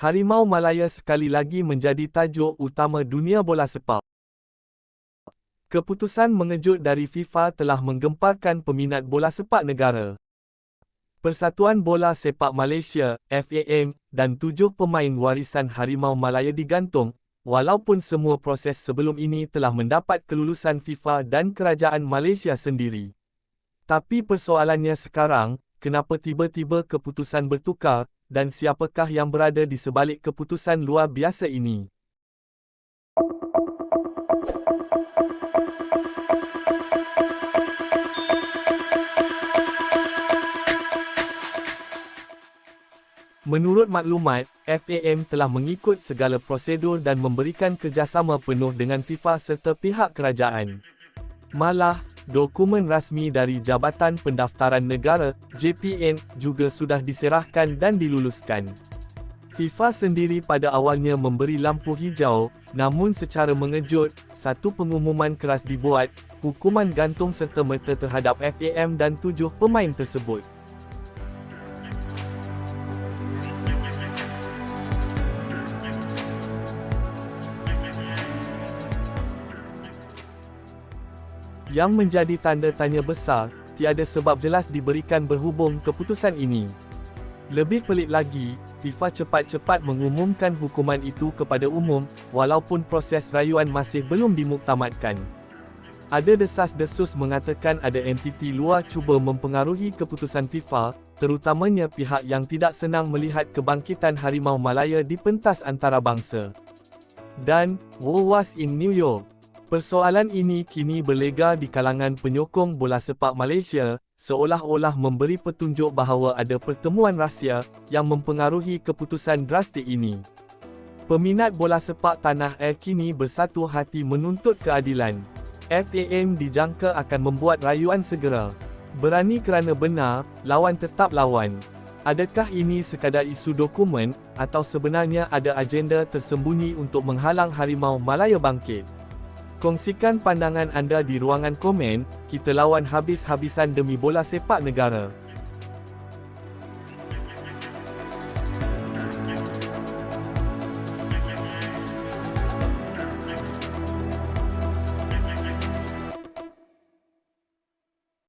Harimau Malaya sekali lagi menjadi tajuk utama dunia bola sepak. Keputusan mengejut dari FIFA telah menggemparkan peminat bola sepak negara. Persatuan Bola Sepak Malaysia, FAM, dan tujuh pemain warisan Harimau Malaya digantung, walaupun semua proses sebelum ini telah mendapat kelulusan FIFA dan kerajaan Malaysia sendiri. Tapi persoalannya sekarang, kenapa tiba-tiba keputusan bertukar, dan siapakah yang berada di sebalik keputusan luar biasa ini? Menurut maklumat, FAM telah mengikut segala prosedur dan memberikan kerjasama penuh dengan FIFA serta pihak kerajaan. Malah, dokumen rasmi dari Jabatan Pendaftaran Negara, JPN, juga sudah diserahkan dan diluluskan. FIFA sendiri pada awalnya memberi lampu hijau, namun secara mengejut, satu pengumuman keras dibuat, hukuman gantung serta merta terhadap FAM dan tujuh pemain tersebut. Yang menjadi tanda tanya besar, tiada sebab jelas diberikan berhubung keputusan ini. Lebih pelik lagi, FIFA cepat-cepat mengumumkan hukuman itu kepada umum, walaupun proses rayuan masih belum dimuktamadkan. Ada desas-desus mengatakan ada entiti luar cuba mempengaruhi keputusan FIFA, terutamanya pihak yang tidak senang melihat kebangkitan Harimau Malaya di pentas antarabangsa. Dan, War was in New York. Persoalan ini kini berlega di kalangan penyokong bola sepak Malaysia, seolah-olah memberi petunjuk bahawa ada pertemuan rahsia yang mempengaruhi keputusan drastik ini. Peminat bola sepak tanah air kini bersatu hati menuntut keadilan. FAM dijangka akan membuat rayuan segera. Berani kerana benar, lawan tetap lawan. Adakah ini sekadar isu dokumen, atau sebenarnya ada agenda tersembunyi untuk menghalang Harimau Malaya bangkit? Kongsikan pandangan anda di ruangan komen, kita lawan habis-habisan demi bola sepak negara.